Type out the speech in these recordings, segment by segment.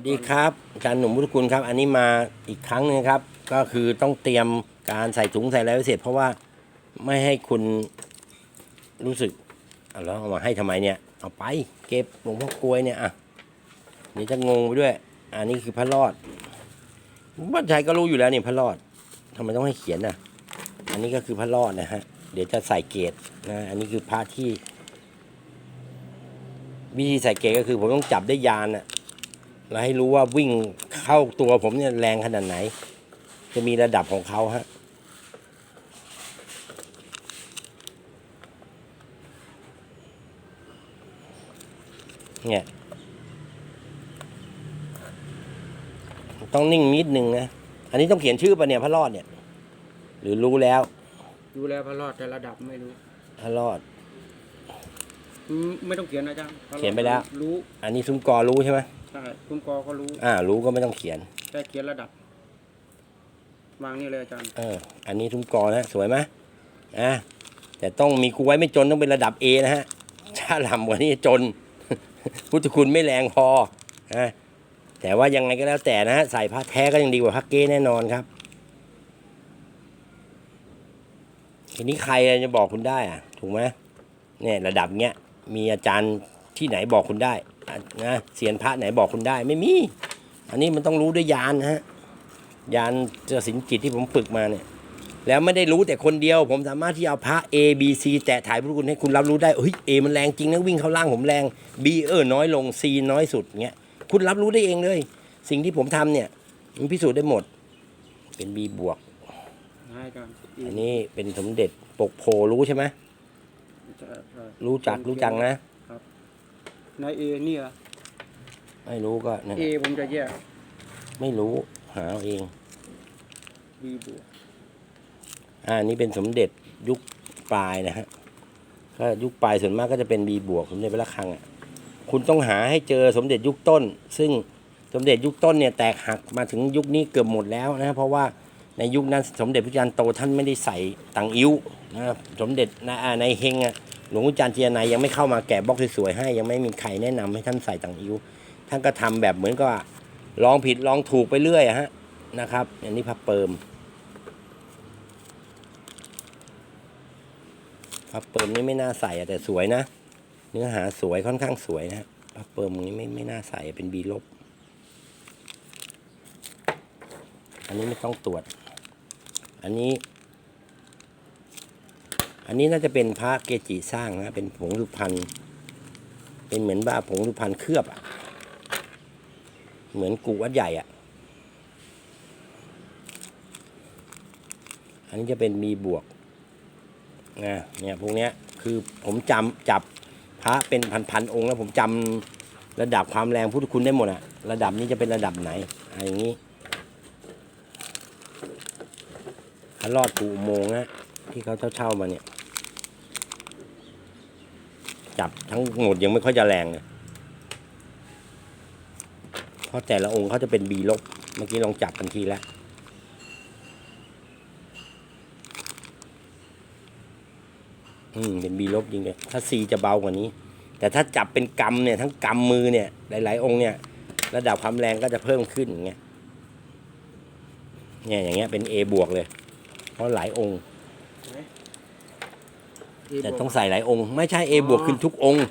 วัสดีครับอาจารย์หนุ่มพุทธคุณครับ อันนี้มาอีกครั้งหนึงครับ ก็คือต้องเตรียมการใส่ถุงใส่อะไรไว้เสร็จ เพราะว่าไม่ให้คุณรู้สึกเอาแล้วเอามาให้ทำไมเนี่ย เอาไปเก็บหลวงพ่อกลวยเนี่ยอะเดี๋ยวจะงงไปด้วย อันนี้คือพระรอดบ้านชายก็รู้อยู่แล้วเนี่ยพระรอดทำไมต้องให้เขียนอะ อันนี้ก็คือพระรอดนะฮะ เดี๋ยวจะใส่เกตนะ อันนี้คือพระที่วิธีใส่เกตก็คือผมต้องจับได้ยานอะ แล้วให้รู้ว่าวิ่งเข้าตัวผมเนี่ยแรงขนาดไหน จะมีระดับของเขาฮะเนี่ยต้องนิ่งนิดนึงนะ อันนี้ต้องเขียนชื่อปะเนี่ยพระรอดเนี่ย หรือรู้แล้วดูแลพระรอดแต่ระดับไม่รู้ พระรอดอืมไม่ต้องเขียนนะจ๊ะพระรอดเขียนไปแล้ว รู้ อันนี้ซุ้มกอรู้ใช่ไหม ใช่คุณกอก็รู้อ่า รู้ก็ไม่ต้องเขียนแต่เขียนระดับ วางนี่เลยอาจารย์ เออ อันนี้ซุ้มกอนะสวยไหมอะแต่ต้องมีกูไว้ไม่จนต้องเป็นระดับ A นะฮะชาลำกว่านี้จน พุทธคุณไม่แรงพอนะแต่ว่ายังไงก็แล้วแต่นะฮะใส่ผ้าแท้ก็ยังดีกว่าผ้าเก้แน่นอนครับ ทีนี้ใครจะบอกคุณได้อะถูกไหมเนี่ยระดับเนี้ยมีอาจารย์ที่ไหนบอกคุณได้อะ นะเสียนพระไหนบอกคุณได้ไม่มี อันนี้มันต้องรู้ด้วยยานนะฮะยานเจอสินจิตที่ผมฝึกมาเนี่ย แล้วไม่ได้รู้แต่คนเดียว ผมสามารถที่เอาพระ A B C แตะถ่ายพุทธคุณให้คุณรับรู้ได้เฮ้ย A มันแรงจริงนะวิ่งเข้าล่างผมแรง B เออน้อยลง C น้อยสุดเงี้ยคุณรับรู้ได้เองเลย สิ่งที่ผมทำเนี่ยมันพิสูจน์ได้หมด เป็น B บวกให้อาจารย์อันนี้เป็นสมเด็จปกโพรู้ใช่ไหมใช่ใช่รู้จักรู้จังนะ ในเอนี่เหรอไม่รู้ก็นั่นเอผมจะแยกไม่รู้หาเอาเอง บีบวกอ่านี่เป็นสมเด็จยุคปลายนะฮะก็ยุคปลายส่วนมากก็จะเป็น B บวกสมเด็จพระระฆังอะคุณต้องหาให้เจอสมเด็จยุคต้น ซึ่งสมเด็จยุคต้นเนี่ยแตกหักมาถึงยุคนี้เกือบหมดแล้วนะเพราะว่าในยุคนั้นสมเด็จพระจันทร์โตท่านไม่ได้ใส่ตังอิ้วนะครับสมเด็จในอ่าในเฮงอะ หลวงพ่อจารย์เจียนายยังไม่เข้ามาแกะบล็อกสวยๆให้ ยังไม่มีใครแนะนำให้ท่านใส่ตังอิ้วท่านก็ทำแบบเหมือนกับลองผิดลองถูกไปเรื่อยฮะนะครับ อันนี้พระเปิมพับเปิมนี่ไม่น่าใส่แต่สวยนะ เนื้อหาสวยค่อนข้างสวยนะพับเปิมนี้ไม่ไม่น่าใส่เป็นบีลบ อันนี้ไม่ต้องตรวจ อันนี้ อันนี้น่าจะเป็นพระเกจิสร้างนะ เป็นผงสุพรรณ เป็นเหมือนบ้าผงสุพรรณเคลือบอะเหมือนกูวัดใหญ่อะอันนี้จะเป็นมีบวกนะเนี่ยพวกเนี้ยคือผมจำจับพระเป็นพันๆองค์แล้วผมจำระดับความแรงพุทธคุณได้หมดอะระดับนี้จะเป็นระดับไหนอะไรอย่างนี้พระรอดปูโมงนะที่เขาเช่าๆมาเนี่ย จับทั้งหมดยังไม่ค่อยจะแรงเลยเพราะแต่ละองค์เขาจะเป็นบีลบ เมื่อกี้ลองจับกันทีแล้วอืมเป็นบีลบจริงเลยถ้าซีจะเบากว่านี้ แต่ถ้าจับเป็นกำเนี่ย ทั้งกำมือเนี่ย หลาย ๆ องค์เนี่ย ระดับความแรงก็จะเพิ่มขึ้นอย่างเงี้ยเนี่ยอย่างเงี้ยเป็น A บวกเลย เพราะหลายองค์ แต่บวกต้องใส่หลายองค์ ไม่ใช่ A บวกขึ้นทุกองค์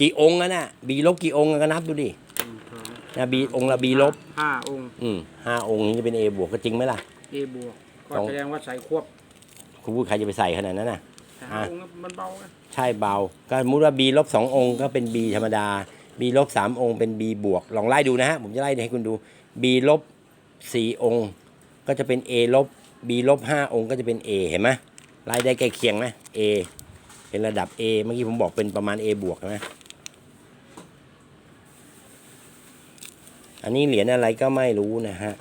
กี่องค์อะน่ะ B ลบกี่องค์ก็นับดูดิหนึ่งสองนะ B องค์ละ B ลบห้าองค์ อืมห้าองค์นี้จะเป็น A บวกก็จริงไหมล่ะเอบวกก็ต้องแสดงว่าใส่ควบคุณพูดใครจะไปใส่ขนาดนั้นน่ะแต่อะองค์มันเบาไงใช่เบา ก็สมมติว่า B ลบสององค์ก็เป็น B ธรรมดา B ลบสามองค์เป็น B บวก ลองไล่ดูนะฮะ ผมจะไล่ให้คุณดู B ลบสี่องค์ ก็จะเป็น A ลบ B ลบห้าองค์ก็จะเป็น A เห็นไหมไล่ได้ใกล้เคียงไหม A เป็นระดับ A เมื่อกี้ผมบอกเป็นประมาณ A บวกนะอันนี้เหรียญอะไรก็ไม่รู้นะฮะ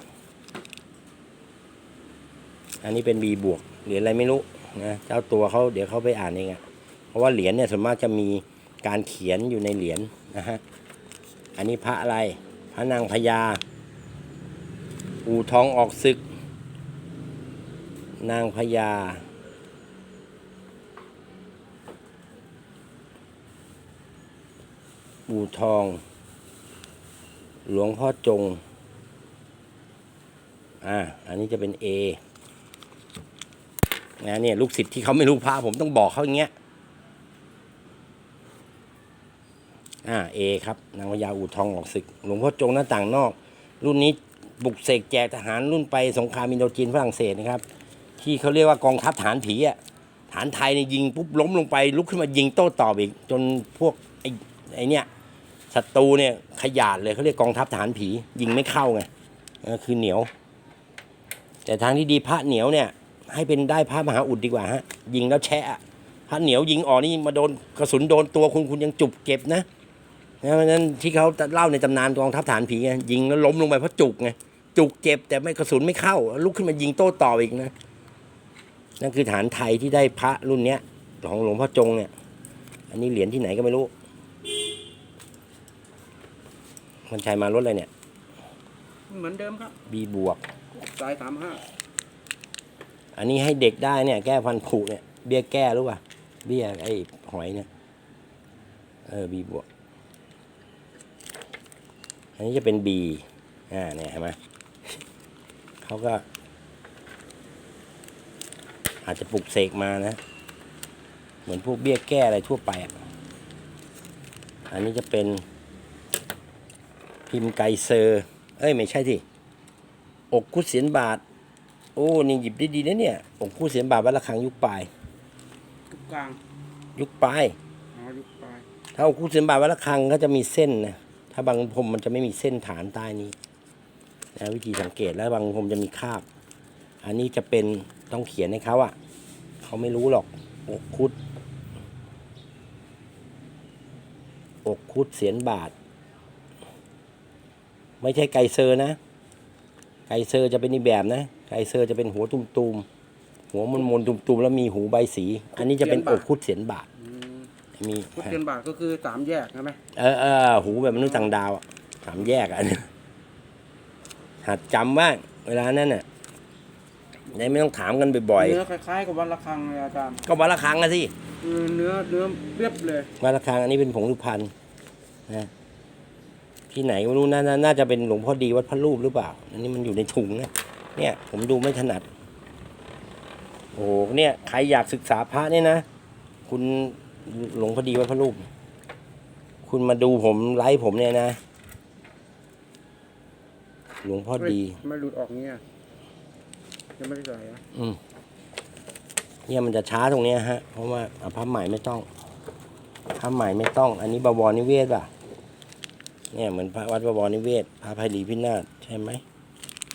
อันนี้เป็น B บวกเหรียญอะไรไม่รู้นะเจ้าตัวเขาเดี๋ยวเขาไปอ่านเองอะเพราะว่าเหรียญเนี่ยส่วนมากจะมีการเขียนอยู่ในเหรียญนะฮะ อันนี้พระอะไร พระนางพญาอูทองออกศึก นางพญา อู่ทอง หลวงพ่อจง อ่า อันนี้จะเป็น A นะเนี่ยลูกศิษย์ที่เขาไม่รู้พระผมต้องบอกเขาอย่างเงี้ย อ่า A ครับ นางพญาอู่ทองออกศึก หลวงพ่อจงหน้าต่างนอก รุ่นนี้บุกเสกแจกทหารรุ่นไปสงครามอินโดจีนฝรั่งเศสนะครับ ที่เขาเรียกว่ากองทัพฐานผีอะฐานไทยเนี่ยยิงปุ๊บล้มลงไปลุกขึ้นมายิงโต้ตอบอีก จนพวกไอ้ไอ้เนี่ย ศัตรูเนี่ยขยาดเลยเขาเรียกกองทัพฐานผี ยิงไม่เข้าไงคือเหนียว แต่ทางที่ดีพระเหนียวเนี่ย ให้เป็นได้พระมหาอุดดีกว่าฮะ ยิงแล้วแชะพระเหนียวยิงออกนี่มาโดนกระสุนโดนตัวคุณคุณยังจุกเก็บนะนะเพราะฉะนั้นที่เขาเล่าในตำนานกองทัพฐานผีไงยิงแล้วล้มลงไปเพราะจุกไงจุกเจ็บแต่ไม่กระสุนไม่เข้า ลุกขึ้นมายิงโต้ตอบอีกนะนั่นคือฐานไทยที่ได้พระรุ่นเนี้ยของหลวงพ่อจงเนี่ย อันนี้เหรียญที่ไหนก็ไม่รู้ มันชัยมารถอะไรเนี่ย เหมือนเดิมครับบีบวก สายสามห้าอันนี้ให้เด็กได้เนี่ย แก้ฟันผุเนี่ย เบี้ยแก้รู้ป่ะ เบี้ยไอ้หอยเนี่ย เออบีบวก อันนี้จะเป็นบีอ่า เนี่ยเห็นไหมเขาก็ อาจจะปลุกเสกมานะ เหมือนพวกเบี้ยแก้อะไรทั่วไปอะ อันนี้จะเป็น พิมพ์ไกเซอร์ เอ้ย ไม่ใช่ที่อกคุดเสียนบาท โอ้ นี่หยิบได้ดีนะเนี่ย อกคุดเสียนบาทวัดระฆังยุคปลาย ยุคกลางยุคปลาย อ๋อยุคปลายถ้าอกคุดเสียนบาทวัดระฆังก็จะมีเส้นนะ ถ้าบางพรมมันจะไม่มีเส้นฐานใต้นี้นะวิธีสังเกตแล้วบางพรมจะมีคราบ อันนี้จะเป็นต้องเขียนให้เขาอะเขาไม่รู้หรอก อกคุด อกคุดเสียนบาท ไม่ใช่ไกเซอร์นะ ไกเซอร์จะเป็นอีกแบบนะ ไกเซอร์จะเป็นหัวตุ่มๆ หัวมนมนๆตุ่มๆ แล้วมีหูใบสี อันนี้จะเป็นอกคุดเสียนบาทอืมมีพุทธเดือนบาทก็คือสามแยกใช่ไหมเออเออหูแบบมนุษย์ต่างดาวอะสามแยกอะอันนี้หัดจำว่างเวลานั้นน่ะได้ไม่ต้องถามกันบ่อยเนื้อคล้ายๆกับวันละครังเลยอาจารย์ๆก็วันละครั้งอะสิคือเนื้อเนื้อเรียบเลยวันละครั้งอันนี้เป็นผงสุพรรณนะ ที่ไหนไม่รู้น่าน่าน่าจะเป็นหลวงพ่อดีวัดพระรูปหรือเปล่า อันนี้มันอยู่ในถุงนะเนี่ยผมดูไม่ถนัด โอ้โหเนี่ยใครอยากศึกษาพระเนี่ยนะ คุณหลวงพ่อดีวัดพระรูป คุณมาดูผมไลฟ์ผมเนี่ยนะ หลวงพ่อดีเฮ้ยไม่หลุดออกเงี้ยยังไม่ได้ใส่อะอืมเนี่ยมันจะช้าตรงเนี้ยฮะ เพราะว่าอะพับใหม่ไม่ต้องพับใหม่ไม่ต้อง อันนี้บวรนิเวศป่ะ เนี่ยเหมือนพระวัดบวรนิเวศพระภัยรีพินาศใช่ไหม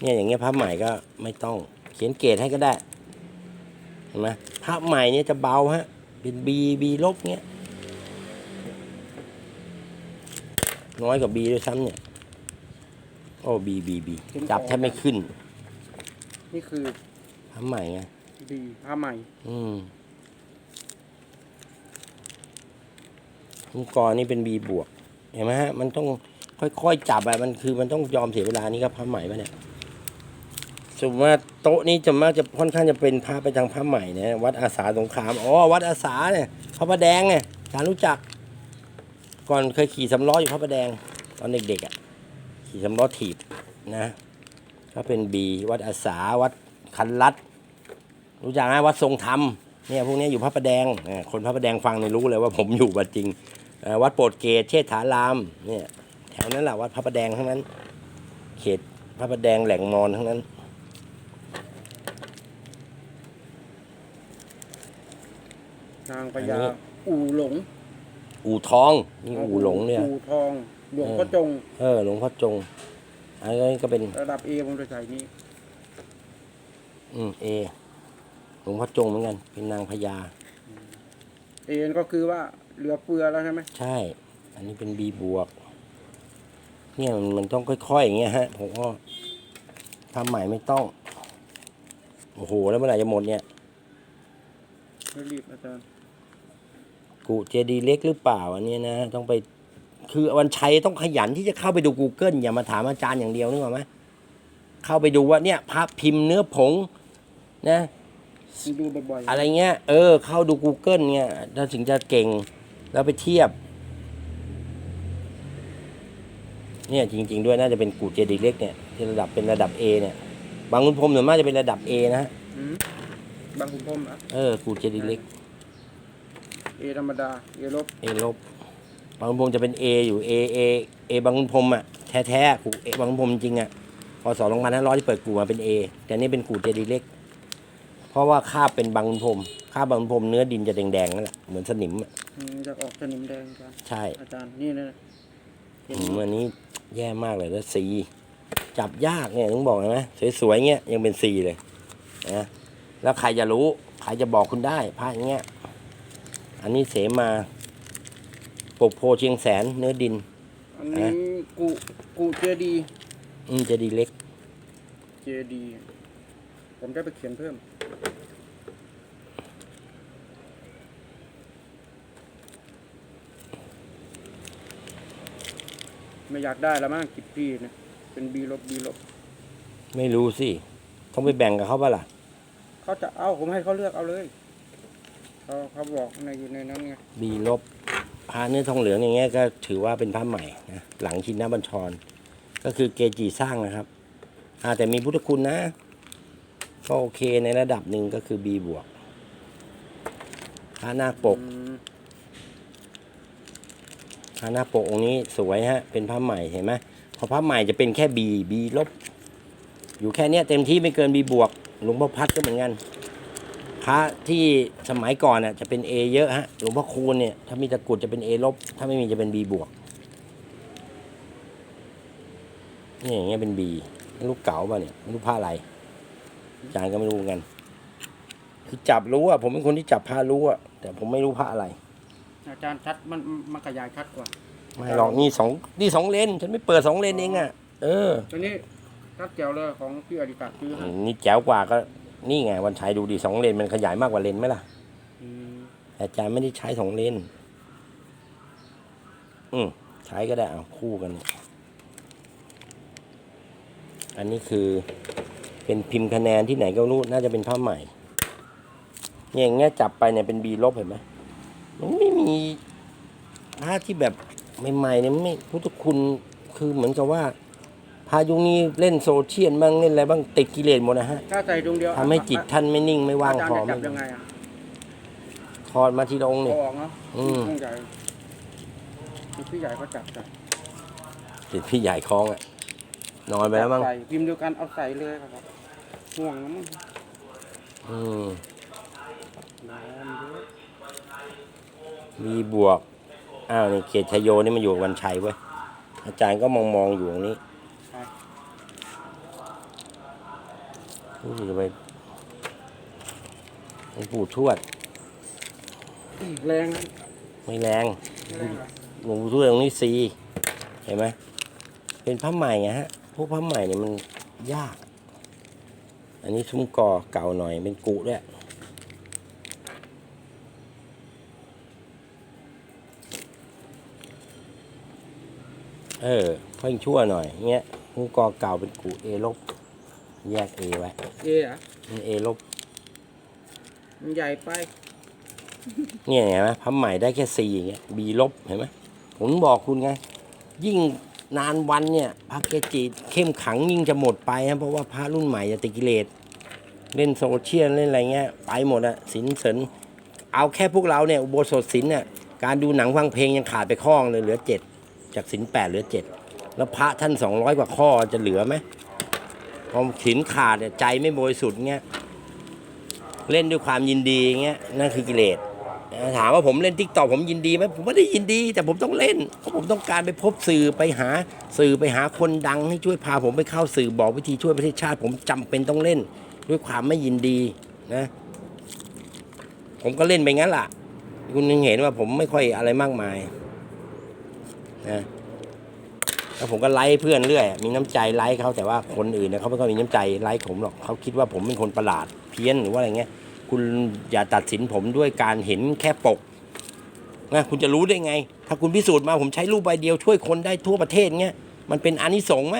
เนี่ยอย่างเงี้ยพับใหม่ก็ไม่ต้องเขียนเกรดให้ก็ได้เห็นไหมพับใหม่เนี่ยจะเบาฮะเป็นบีบีลบเงี้ยน้อยกว่าบีด้วยซ้ำเนี่ยโอ้บีบีบีจับแทบไม่ขึ้น นี่คือพับใหม่ไงดีผ้าใหม่ อืมคุณกรนี่เป็นบีบวก เห็นไหมฮะมันต้องค่อยๆจับอะมันคือมันต้องยอมเสียเวลานี่ครับผ้าใหม่ปะเนี่ยสมมติว่าโต๊ะนี้จะมากจะค่อนข้างจะเป็นผ้าไปทางผ้าใหม่นะวัดอาสาสงครามอ๋อวัดอาสาเนี่ยพระประแดงเนี่ยสารรู้จัก ก่อนเคยขี่สำล้ออยู่พระประแดง ตอนเด็กๆอะขี่สำล้อถีบนะก็เป็นบีวัดอาสาวัดคันลัดรู้จักไหมวัดทรงธรรมเนี่ยพวกนี้อยู่พระประแดงเออคนพระประแดงฟังเนี่ยรู้เลยว่าผมอยู่วัดจริง วัดโปรดเกตเชษฐารามเนี่ยแถวนั้นแหละวัดพระประแดงทั้งนั้น เขตพระประแดงแหล่งมอนทั้งนั้น นางพญาอู่หลง อู่ทองนี่อู่หลงเนี่ยอู่ทองหลวงพ่อจง เออหลวงพ่อจงอันนี้ก็เป็นระดับเอผมจะใส่นี้ อืมเอหลวงพ่อจงเหมือนกัน เป็นนางพญาเอ็นก็คือว่า เหลือเฟือแล้วใช่ไหมใช่ อันนี้เป็นบีบวก เนี่ยมันมันต้องค่อยๆอย่างเงี้ยฮะ ผมก็ทำใหม่ไม่ต้อง โอ้โห แล้วเมื่อไหร่จะหมดเนี่ยไม่รีบอาจารย์ กูเจดีย์เล็กหรือเปล่าอันนี้นะ ต้องไป คือวันชัยต้องขยันที่จะเข้าไปดู Google อย่ามาถามอาจารย์อย่างเดียวนึกออกไหมเข้าไปดูว่าเนี่ยภาพพิมพ์เนื้อผงนะ ดูบ่อยๆ อะไรเงี้ย เออ เข้าดู Google เงี้ยเราถึงจะเก่ง แล้วไปเทียบ เนี่ยจริง ๆ ด้วยน่าจะเป็นกูดเจดีเล็กเนี่ยที่ระดับเป็นระดับ A เนี่ยบางคุณพรมส่วนมากจะเป็นระดับ A นะฮะอืมบางขุนพรหมอะเออกูดเจดีเล็ก เอธรรมดาเอลบ A ลบบางคุณพรมจะเป็น A อยู่ A A A บางคุณพรมอะแท้ๆกูเอบางคุณพรมจริงอะพอสองพันห้าร้อยที่เปิดกูมาเป็น A แต่นี่เป็นกูดเจดีเล็ก เพราะว่าคาบเป็นบางคุณพรมคาบบางคุณพรมเนื้อดินจะแดงๆนั่นแหละเหมือนสนิมอะอืมจะออกสนิมแดงกันใช่อาจารย์นี่นะเห็นอืมอันนี้แย่มากเลยแล้วสี จับยากเนี่ยต้องบอกเลยนะสวยๆเงี้ยยังเป็นสีเลยนะแล้วใครจะรู้ใครจะบอกคุณได้ผ้าอย่างเงี้ยอันนี้เสมาปกโพเชียงแสนเนื้อดิน อันนี้กูกูเจดีอืมจะดีเล็ก เจดี ผมจะไปเขียนเพิ่ม ไม่อยากได้แล้วมั้งกิบพี่เนี่ยเป็นบีลบบีลบไม่รู้สิ ต้องไปแบ่งกับเขาป่ะล่ะ เขาจะเอาผมให้เขาเลือกเอาเลยเขาเขาบอกในอยู่ในนั้นไงบีลบผ้าเนื้อทองเหลืองอย่างเงี้ยก็ถือว่าเป็นผ้าใหม่นะหลังชินนบัญชร ก็คือเกจิสร้างนะครับ อ่าแต่มีพุทธคุณนะ ก็โอเคในระดับหนึ่งก็คือ B บวกผ้าหน้าปกอืมผ้าหน้าปกองค์นี้สวยฮะ เป็นผ้าใหม่เห็นไหมพอผ้าใหม่จะเป็นแค่ B B ลบ อยู่แค่เนี้ยเต็มที่ไม่เกิน B บวกหลวงพ่อพัดก็เหมือนกัน พระที่สมัยก่อนน่ะจะเป็น A เยอะฮะหลวงพ่อคูณเนี่ยถ้ามีตะกรุดจะเป็น A ลบ ถ้าไม่มีจะเป็น B บวกนี่อย่างเงี้ยเป็น B ไม่รู้เก๋าป่ะเนี่ยไม่รู้ผ้าอะไรอา จารย์ก็ไม่รู้เหมือนกัน คือจับรู้อะผมเป็นคนที่จับผ้ารู้อะแต่ผมไม่รู้ผ้าอะไร อาจารย์ชัดมันมันขยายชัดกว่าไม่หรอกนี่สองนี่สองเลนฉันไม่เปิดสองเลนเองอะเออตัวนี้ชัดเจ๋วเลยของพี่อดิศักดิ์ซื้อให้นี่แจ๋วกว่าก็ นี่ไงวันชัยดูดิสองเลนมันขยายมากกว่าเลนไหมล่ะอืมแต่อาจารย์ไม่ได้ใช้สองเลนอืมใช้ก็ได้เอาคู่กันเนี่ยอันนี้คือ เป็นพิมพ์คะแนนที่ไหนก็ไม่รู้น่าจะเป็นผ้าใหม่เนี่ยอย่างเงี้ยจับไปเนี่ยเป็นบีลบเห็นไหมมันไม่มีผ้าที่แบบใหม่ๆเนี่ยไม่พุทธคุณคือเหมือนกับว่าพายุคนี้เล่นโซเชียลบ้างเล่นอะไรบ้างติดกิเลสหมดนะฮะถ้าใส่ดวงเดียวทำให้จิตท่านไม่นิ่งไม่ว่างอาจารพอย์จะไม่จับยังไงอะถอดมาทีละองค์เอาเนี่ยออกเนาะอืมพี่ใหญ่พี่ใหญ่เขาจับจ้ะติดพี่ใหญ่คล้องอะนอนไปแล้วมั้งใส่พิมพ์เดียวกันเอาใส่เลยครับ ห่วงนะมั้งอืมน้ำเยอะมีบวก อ้าวนี่เกตชยโยนี่มันอยู่กับวันชัยเว้ย อาจารย์ก็มองมองๆอยู่ตรงนี้รู้สึกจะไปหลวงปู่ทวด แรงนะไม่แรงแรงอะหลวงปู่ทวดตรงนี้ซีเห็นไหมเป็นผ้าใหม่ไงฮะ พวกผ้าใหม่เนี่ยมันยาก อันนี้ซุ้มกอเก่าหน่อยเป็นกุด้วยเออค่อยชั่วหน่อยเงี้ยซุ้มกอเก่าเป็นกุเอลบ แยกเอไว้เออะมันเอลบ มันใหญ่ไป เนี่ยเห็นไหมพับใหม่ได้แค่สี่อย่างเงี้ยบีลบเห็นไหมผมบอกคุณไง ยิ่ง นานวันเนี่ยพระเกจิเข้มขังยิ่งจะหมดไปนะเพราะว่าพระรุ่นใหม่จะติกิเลสเล่นโซเชียลเล่นอะไรเงี้ยไปหมดอะสินเสริญเอาแค่พวกเราเนี่ยอุโบสถสินเนี่ยการดูหนังฟังเพลงยังขาดไปข้อเลยเหลือเจ็ดจากสินแปดเหลือเจ็ดแล้วพระท่านสองร้อยกว่าข้อจะเหลือไหมพอสินขาดเนี่ยใจไม่บริสุทธิ์เงี้ยเล่นด้วยความยินดีเงี้ยนั่นคือกิเลส ถามว่าผมเล่นทิกตอกผมยินดีไหมผมไม่ได้ยินดี แต่ผมต้องเล่นเพราะผมต้องการไปพบสื่อไปหาสื่อไปหาคนดังให้ช่วยพาผมไปเข้าสื่อบอกวิธีช่วยประเทศชาติ ผมจำเป็นต้องเล่น ด้วยความไม่ยินดีนะ ผมก็เล่นไปงั้นล่ะ คุณยังเห็นว่าผมไม่ค่อยอะไรมากมายนะแล้วผมก็ไลค์เพื่อนเรื่อย มีน้ำใจไลค์เขาแต่ว่าคนอื่นเนี่ยเขาไม่ค่อยมีน้ำใจไลค์ผมหรอกเขาคิดว่าผมเป็นคนประหลาดเพี้ยนหรือว่าอะไรเงี้ย คุณอย่าตัดสินผมด้วยการเห็นแค่ปกนะคุณจะรู้ได้ไง ถ้าคุณพิสูจน์มาผมใช้รูปใบเดียวช่วยคนได้ทั่วประเทศเงี้ยมันเป็นอานิสงส์ไหม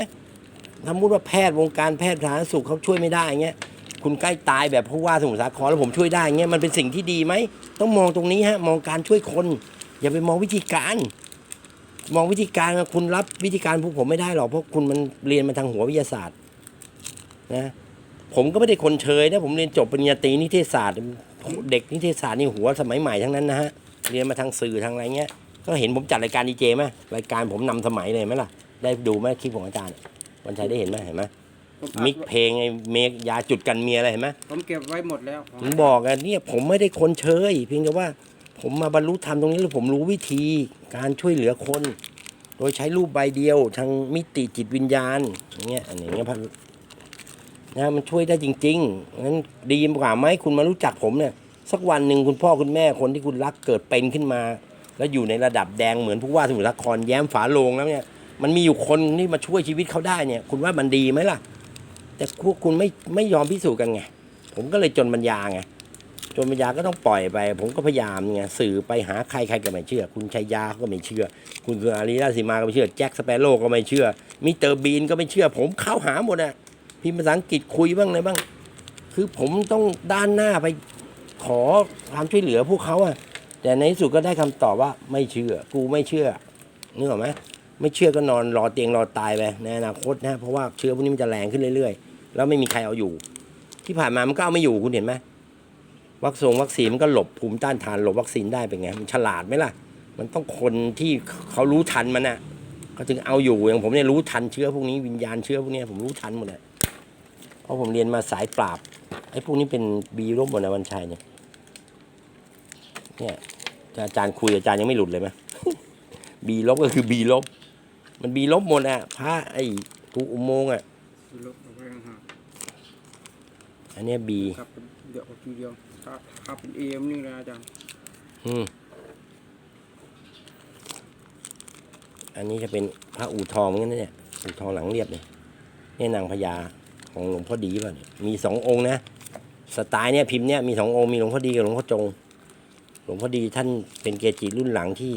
สมมติว่าแพทย์วงการแพทย์สาธารณสุขเขาช่วยไม่ได้เงี้ยคุณใกล้ตายแบบผู้ว่าสมุทรสาครแล้วผมช่วยได้เงี้ยมันเป็นสิ่งที่ดีไหมต้องมองตรงนี้ฮะมองการช่วยคน อย่าไปมองวิธีการ มองวิธีการคุณรับวิธีการพวกผมไม่ได้หรอกเพราะคุณมันเรียนมาทางหัววิทยาศาสตร์นะ ผมก็ไม่ได้คนเชยนะผมเรียนจบปริญญาตรีนิเทศศาสตร์ เด็กนิเทศศาสตร์นี่หัวสมัยใหม่ทั้งนั้นนะฮะเรียนมาทางสื่อทางอะไรเงี้ย ก็เห็นผมจัดรายการดีเจไหมรายการผมนำสมัยเลยไหมล่ะ ได้ดูไหมคลิปของอาจารย์วันชัยได้เห็นไหมเห็นไหมผมอัดมิกเพลงไอ้เมกยาจุดกันเมียอะไรเห็นไหมผมเก็บไว้หมดแล้วผมบอกอะเนี่ยผมไม่ได้คนเชยเพียงแต่ว่า ผมมาบรรลุธรรมตรงนี้แล้วผมรู้วิธีการช่วยเหลือคน โดยใช้รูปใบเดียวทางมิติจิตวิญญาณอย่างเงี้ยอันนี้เงี้ยพั นะมันช่วยได้จริงๆงั้นดีกว่าไหมคุณมารู้จักผมเนี่ย สักวันหนึ่งคุณพ่อคุณแม่คนที่คุณรักเกิดเป็นขึ้นมา แล้วอยู่ในระดับแดงเหมือนผู้ว่าสมุทรสาครแย้มฝาโลงแล้วเนี่ย มันมีอยู่คนที่มาช่วยชีวิตเขาได้เนี่ย คุณว่ามันดีไหมล่ะ แต่พวกคุณไม่ไม่ยอมพิสูจน์กันไงผมก็เลยจนปัญญาไงจนปัญญาก็ต้องปล่อยไป ผมก็พยายามไงสื่อไปหาใครใครก็ไม่เชื่อ คุณชัยยาก็ไม่เชื่อ คุณคืออารีราชสีมาก็ไม่เชื่อแจ็คสเปโร่ก็ไม่เชื่อมิเตอร์บีนก็ไม่เชื่อ ผมเข้าหาหมดอะ พิมพ์ภาษาอังกฤษคุยบ้างเลยบ้าง คือผมต้องด้านหน้าไปขอความช่วยเหลือพวกเขาอะแต่ในที่สุดก็ได้คำตอบว่าไม่เชื่อ กูไม่เชื่อนึกออกไหมไม่เชื่อก็นอนรอเตียงรอตายไปในอนาคตนะเพราะว่าเชื้อพวกนี้มันจะแรงขึ้นเรื่อยๆ แล้วไม่มีใครเอาอยู่ ที่ผ่านมามันก็เอาไม่อยู่คุณเห็นไหมวัคซงวัคซีนมันก็หลบภูมิต้านทานหลบวัคซีนได้เป็นไงมันฉลาดไหมล่ะ มันต้องคนที่เขารู้ทันมันน่ะเขาถึงเอาอยู่อย่างผมเนี่ยรู้ทันเชื้อพวกนี้วิญญาณเชื้อพวกนี้ผมรู้ทันหมดเลย เพราะผมเรียนมาสายปราบไอ้พวกนี้เป็นบีลบหมดนะวันชัยเนี่ยเนี่ยอาจารย์คุยอาจารย์ยังไม่หลุดเลยไหมบีลบก็คือบีลบ มันบีลบหมดอะพระไอ้ทุกอุโมงค์อะลบเอาไว้ห่างอันเนี้ยบีๆครับเดี๋ยวเอาทีเดียวครับครับเป็นเอ็มนี่นะอาจารย์อืมอันนี้จะเป็นพระอู่ทองเหมือนกันนะเนี่ยอู่ทองหลังเรียบเนี่ยเนี่ยนางพญา ของหลวงพ่อดีป่ะเนี่ยมีสององค์นะสไตล์เนี่ยพิมพ์เนี่ยมีสององค์มีหลวงพ่อดีกับหลวงพ่อจง หลวงพ่อดีท่านเป็นเกจิรุ่นหลังที่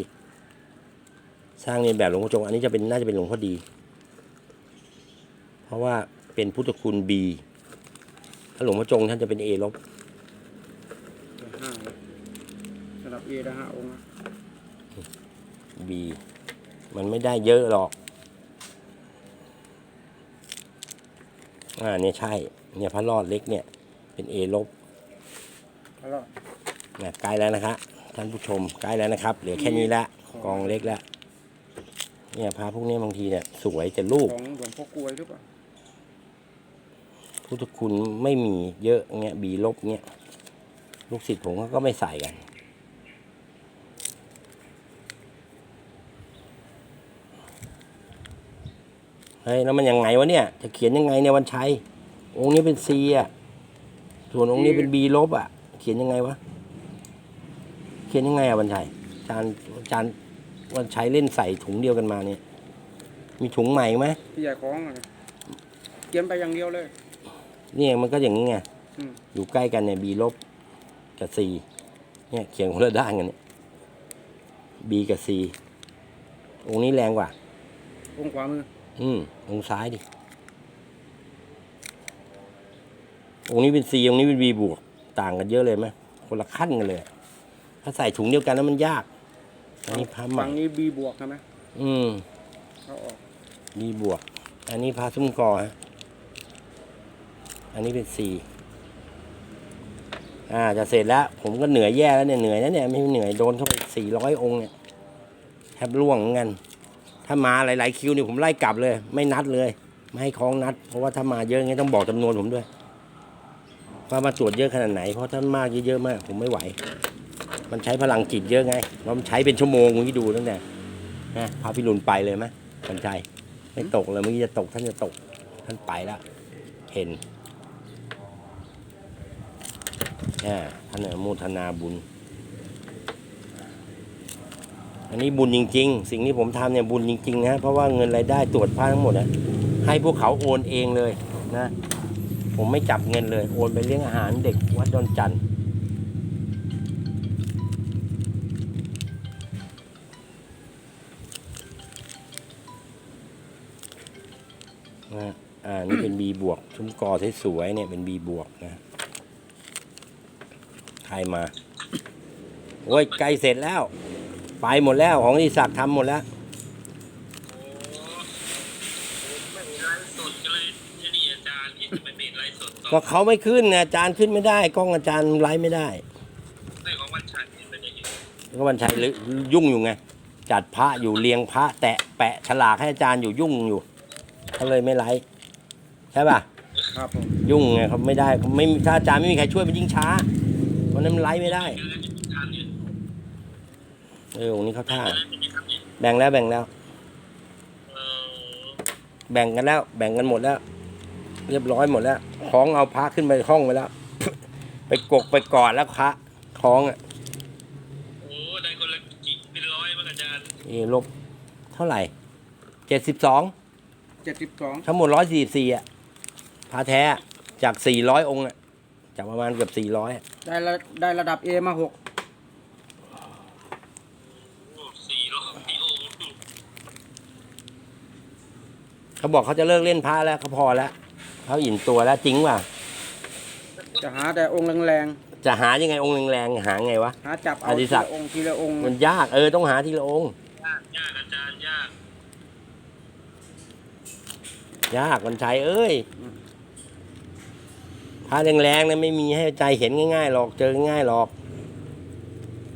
สร้างเรียนแบบหลวงพ่อจง อันนี้จะเป็นน่าจะเป็นหลวงพ่อดี เพราะว่าเป็นพุทธคุณบีถ้าหลวงพ่อจงท่านจะเป็นเอลบเดี๋ยวห้าเลยสำหรับเอนะห้าองค์นะบีมันไม่ได้เยอะหรอก อ่าเนี่ยใช่ เนี่ยพระรอดเล็กเนี่ย เป็นเอลบแล้วก็นะใกล้แล้วนะครับท่านผู้ชมใกล้แล้วนะครับ เหลือแค่นี้ละกองเล็กแล้วเนี่ยพระพวกนี้บางทีเนี่ยสวยแต่รูปของหลวงพ่อกลวยหรือเปล่าพุทธคุณไม่มีเยอะเงี้ยบีลบเงี้ยลูกศิษย์ผมเขาก็ไม่ใส่กัน เฮ้ยแล้วมันยังไงวะเนี่ย จะเขียนยังไงเนี่ยวันชัย องค์นี้เป็นซีอะ ส่วนองค์นี้เป็นบีลบอะ เขียนยังไงวะ เขียนยังไงอะวันชัยอาจารย์อาจารย์วันชัยเล่นใส่ถุงเดียวกันมาเนี่ย มีถุงใหม่ไหมพี่ใหญ่ของอะไรเขียนไปอย่างเดียวเลย เนี่ยมันก็อย่างนี้ไง อืม อยู่ใกล้กันเนี่ยบีลบกับซีเนี่ยเขียนคนละด้านกันเนี่ยบีกับซีองค์นี้แรงกว่า องค์ขวามือ อืมองค์ซ้ายดิ องค์นี้เป็นซีองค์นี้เป็นบีบวก ต่างกันเยอะเลยไหมคนละขั้นกันเลย ถ้าใส่ถุงเดียวกันแล้วมันยาก อันนี้พระใหม่ฝั่งนี้บีบวกใช่ไหมอืมเขาออกบีบวก อันนี้พระซุ้มกอฮะ อันนี้เป็นซีอ่า จะเสร็จแล้ว ผมก็เหนื่อยแย่แล้วเนี่ย เหนื่อยนะเนี่ย ไม่เหนื่อยโดนเข้าไปสี่ร้อยองค์เนี่ยแทบล่วงเหมือนกัน ถ้ามาหลาย ๆ คิวนี่ผมไล่กลับเลย ไม่นัดเลย ไม่ให้คล้องนัด เพราะว่าถ้ามาเยอะงี้ต้องบอกจำนวนผมด้วยว่ามาตรวจเยอะขนาดไหน เพราะถ้านมากเยอะๆมาก ผมไม่ไหว มันใช้พลังจิตเยอะไงแล้วมันใช้เป็นชั่วโมงคุณที่ดูตั้งแต่นะพาพี่รุนไปเลยไหมกัญชัยไม่ตกเลยเมื่อกี้จะตกท่านจะตกท่านไปแล้วเห็นอ่าท่านอนุโมทนาบุญ อั นนี้บุญจริง ๆ สิ่งที่ผมทำเนี่ยบุญจริง ๆ นะ เพราะว่าเงินรายได้ตรวจพระทั้งหมดนะให้พวกเขาโอนเองเลยนะ ผมไม่จับเงินเลย โอนไปเลี้ยงอาหารเด็กวัดดอนจันทร์นะอ่า นี่เป็น B บวก ชุมกอสวยๆเนี่ยเป็น B บวกนะ ใครมา โอ้ย ใกล้เสร็จแล้ว ไปหมดแล้วของที่ศักดิ์ทำหมดแล้ว ก็เขาไม่ขึ้นนะอาจารย์ขึ้นไม่ได้ กล้องอาจารย์ไลฟ์ไม่ได้ก็วันชัยยุ่งอยู่ไง จัดพระอยู่เลียงพระ แตะแปะฉลากให้อาจารย์อยู่ยุ่งอยู่เขาเลยไม่ไลฟ์ใช่ป่ะครับยุ่งไงเขาไม่ได้ไม่ถ้าอาจารย์ไม่มีใครช่วยมันยิ่งช้าเพราะนั้นมันไลฟ์ไม่ได้ เออองค์นี้เขาท่าจะมีทางเนี่ยแบ่งแล้วแบ่งแล้วเออแบ่งกันแล้ว แบ่งกันหมดแล้ว เรียบร้อยหมดแล้วคล้องเอาพระขึ้นไปห้องไปแล้ว ไปกกไปกอดแล้วพระคล้องอะโอ้ได้คนละกี่เป็นร้อยมั้งอาจารย์เออลบเท่าไหร่เจ็ดสิบสองเจ็ดสิบสองทั้งหมดร้อยสี่สี่อะพระแท้จากสี่ร้อยองค์อะจากประมาณเกือบสี่ร้อยได้ระได้ระดับเอมาหก โอ้สี่รอบสี่องค์ เขาบอกเขาจะเลิกเล่นพระแล้วเขาพอแล้วเขาอิ่มตัวแล้วจริงป่ะจะหาแต่องค์แรงจะหายังไงองค์แรงๆหาไงวะ ๆหาจับเอาอดิทีศักดิ์ ละองค์ทีละองค์มันยากเออต้องหาทีละองค์ยากยากอาจารย์ยากยากมันชัยเอ้ยพระแรงๆนะไม่มีให้ใจเห็นง่ายๆหรอกเจอง่ายๆหรอก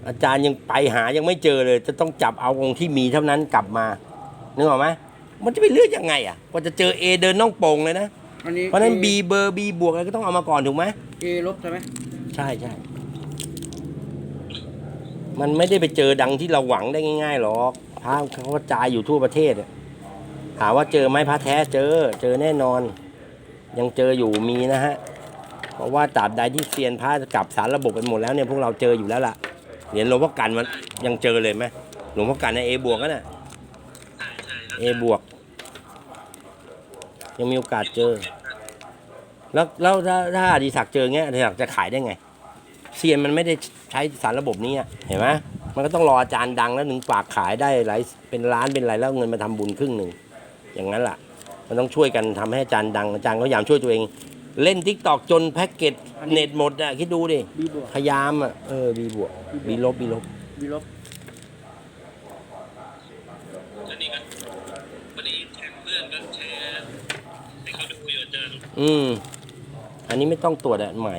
อาจารย์ยังไปหายังไม่เจอเลย จะต้องจับเอาองค์ที่มีเท่านั้นกลับมานึกออกไหม มันจะไปเลือกยังไงอะกว่าจะเจอเอเดินน่องโป่งเลยนะ อันนี้เพราะฉะนั้นบีเบอร์บีบวกอะไรก็ต้องเอามาก่อนถูกไหม เอลบใช่ไหมใช่ใช่ มันไม่ได้ไปเจอดังที่เราหวังได้ง่ายๆหรอกพระเขากระจายอยู่ทั่วประเทศอะถามว่าเจอไหมพระแท้เจอ เจอแน่นอน ยังเจออยู่มีนะฮะ เพราะว่าตราบใดที่เซียนพระกลับสารระบบกันหมดแล้วเนี่ยพวกเราเจออยู่แล้วล่ะ เหรียญหลวงพ่อกันมันยังเจอเลยไหมหลวงพ่อกันในเอบวกนั่นน่ะใช่ใช่ครับเอบวกยังมีโอกาสเจอ แล้วแล้วถ้าถ้าอดีศักดิ์เจอเงี้ยอดีศักดิ์จะขายได้ไงเซียนมันไม่ได้ใช้สารระบบนี้อะเห็นไหมมันก็ต้องรออาจารย์ดังแล้วถึงปากขายได้หลายเป็นล้านเป็นไรแล้วเอาเงินมาทำบุญครึ่งหนึ่งอย่างนั้นล่ะ มันต้องช่วยกันทำให้อาจารย์ดังอาจารย์ก็พยายามช่วยตัวเอง เล่นทิกตอกจนแพ็กเกจเน็ตหมดอะคิดดูดิบีบวกพยายามอะเออบีบวกบีลบบีลบบีลบ แล้วนี่ก็วันนี้แท็กเพื่อนก็แชร์ให้เขาดู อยู่อาจารย์อืม อันนี้ไม่ต้องตรวจอะใหม่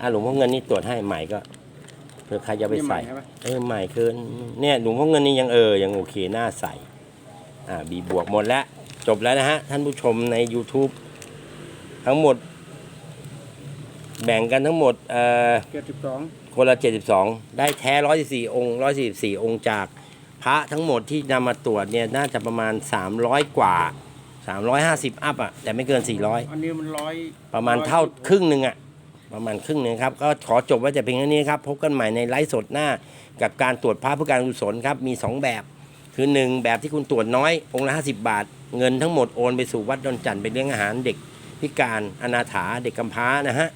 อะหลวงพ่อเงินนี่ตรวจให้ใหม่ก็เผื่อใครจะไปนี่ใหม่ใส่ ใช่ไหมเออใหม่เกินเนี่ยหลวงพ่อเงินนี่ยังเออยังโอเคน่าใส่อ่าบีบวกหมดแล้วจบแล้วนะฮะ ท่านผู้ชมใน YouTube ทั้งหมด แบ่งกันทั้งหมดเอ่อเจ็ดสิบสองคนละ 72 ได้แท้ 114 องค์ 144 องค์จาก พระทั้งหมดที่นำมาตรวจเนี่ยน่าจะประมาณ 300 กว่า 350 อัพอะ แต่ไม่เกิน400อันนี้มันร้อยประมาณเท่าครึ่งหนึ่งอะประมาณครึ่งหนึ่งครับ ก็ขอจบไว้แต่เพียงเท่านี้ครับ พบกันใหม่ในไลฟ์สดหน้า กับการตรวจพระเพื่อการกุศลครับ มี 2 แบบ คือ 1 แบบที่คุณตรวจน้อย องค์ละ 50 บาท เงินทั้งหมดโอนไปสู่วัดดอนจันทร์ไปเลี้ยงอาหารเด็กพิการอนาถาเด็กกำพร้านะฮะ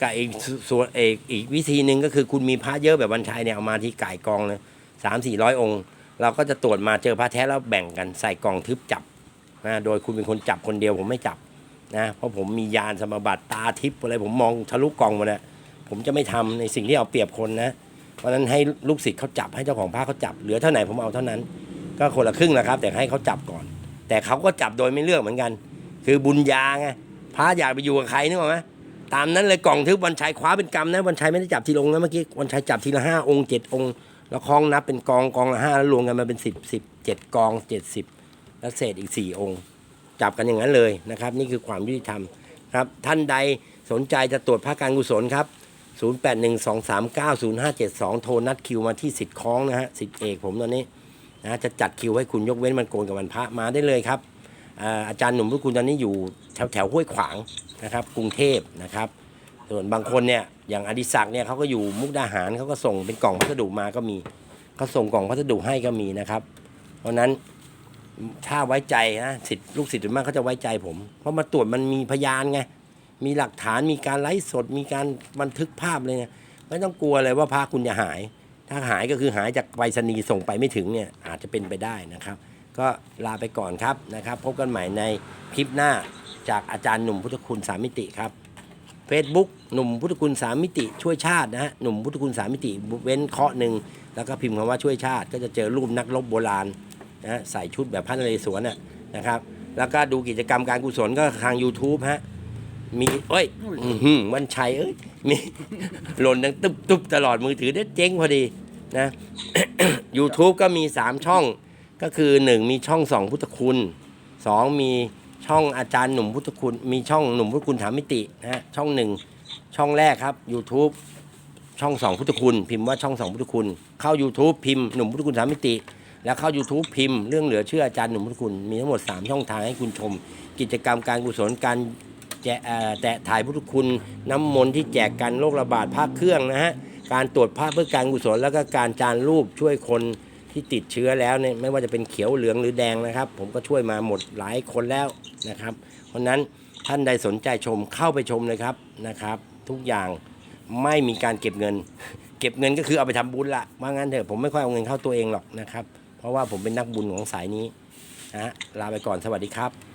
กับอีกส่วนเอกอีกวิธีหนึ่งก็คือคุณมีพระเยอะแบบวันชัยเนี่ยเอามาที่ก่ายกองเลยสามสี่ร้อยองค์ เราก็จะตรวจมาเจอพระแท้แล้วแบ่งกันใส่กล่องทึบจับ นะโดยคุณเป็นคนจับคนเดียวผมไม่จับนะเพราะผมมียานสมบัติตาทิพย์อะไรผมมองทะลุกล่องหมดนะผมจะไม่ทำในสิ่งที่เอาเปรียบคนนะ เพราะฉะนั้นให้ลูกศิษย์เขาจับให้เจ้าของผ้าเขาจับเหลือเท่าไหร่ผมเอาเท่านั้น ก็คนละครึ่งนะครับ แต่ให้เขาจับก่อน แต่เขาก็จับโดยไม่เลือกเหมือนกัน คือบุญญาไงพระอยากไปอยู่กับใครนึกออกไหมตามนั้นเลยกล่องทึบวันชัยคว้าเป็นกรรมนะวันชัยไม่ได้จับทีลงนะเมื่อกี้วันชัยจับทีละห้าองค์เจ็ดองค์แล้วคล้องนับเป็นกองกองละห้าแล้วรวมกันมาเป็นสิบสิบเจ็ดกองเจ็ดสิบ แล้วเศษอีกสี่องค์ จับกันอย่างนั้นเลยนะครับ นี่คือความยุติธรรมครับท่านใดสนใจจะตรวจภาคการกุศลครับ 0812390572 โทรนัดคิวมาที่สิทธิ์คล้องนะฮะสิทธิ์เอกผมตอนนี้นะจะจัดคิวให้คุณยกเว้นมันโกนกับวันพระมาได้เลยครับอาอาจารย์หนุ่มทุกคุณตอนนี้อยู่แถวแถวห้วยขวางนะครับกรุงเทพนะครับ ส่วนบางคนเนี่ยอย่างอดิศักดิ์เนี่ยเขาก็อยู่มุกดาหารเขาก็ส่งเป็นกล่องพัสดุมาก็มีเขาส่งกล่องพัสดุให้ก็มีนะครับ เพราะนั้น ถ้าไว้ใจนะสิทธิ์ลูกศิษย์ส่วนมากเขาจะไว้ใจผม เพราะมาตรวจมันมีพยานไงมีหลักฐานมีการไลฟ์สดมีการบันทึกภาพเลยเนี่ยไม่ต้องกลัวเลยว่าพระคุณจะหาย ถ้าหายก็คือหายจากไปรษณีย์ส่งไปไม่ถึงเนี่ยอาจจะเป็นไปได้นะครับ ก็ลาไปก่อนครับนะครับ พบกันใหม่ในคลิปหน้าจากอาจารย์หนุ่มพุทธคุณสามมิติครับ Facebook หนุ่มพุทธคุณสามมิติช่วยชาตินะฮะหนุ่มพุทธคุณสามมิติเว้นเคราะห์หนึ่งแล้วก็พิมพ์คำว่าช่วยชาติ ก็จะเจอรูปนักรบโบราณ นะฮะใส่ชุดแบบพระนเรศวรน่ะนะครับ แล้วก็ดูกิจกรรมการกุศลก็ทาง YouTube ฮะมีเอ้ยอื้อหือวันชัยเอ้ยมีหล่นดังตุ๊บตุ๊บตลอดมือถือได้เจ๊งพอดีนะ YouTube ก็มี 3 ช่องก็คือ 1 มีช่องสองพุทธคุณ 2 มีช่องอาจารย์หนุ่มพุทธคุณ มีช่องหนุ่มพุทธคุณถามมิตินะฮะช่องหนึ่งช่องแรกครับ YouTube ช่องสองพุทธคุณ พิมพ์ว่าช่องสองพุทธคุณ เข้า YouTube พิมพ์หนุ่มพุทธคุณถามมิติ แล้วเข้า YouTube พิมพ์เรื่องเหลือเชื่ออาจารย์หนุ่มพุทธคุณมีทั้งหมด 3 ช่องทางให้คุณชม กิจกรรมการกุศลการแจกแตะถ่ายพุทธคุณ น้ำมนต์ที่แจกกันโรคระบาดภาคเครื่องนะฮะการตรวจภาพเพื่อการกุศล แล้วก็การจานรูปช่วยคนที่ติดเชื้อแล้วเนี่ยไม่ว่าจะเป็นเขียวเหลืองหรือแดงนะครับ ผมก็ช่วยมาหมดหลายคนแล้วนะครับ เพราะนั้นท่านใดสนใจชมเข้าไปชมเลยครับนะครับ ทุกอย่างไม่มีการเก็บเงิน เก็บเงินก็คือเอาไปทำบุญละว่างั้นเถอะผมไม่ค่อยเอาเงินเข้าตัวเองหรอกนะครับ เพราะว่าผมเป็นนักบุญของสายนี้นะฮะลาไปก่อนสวัสดีครับ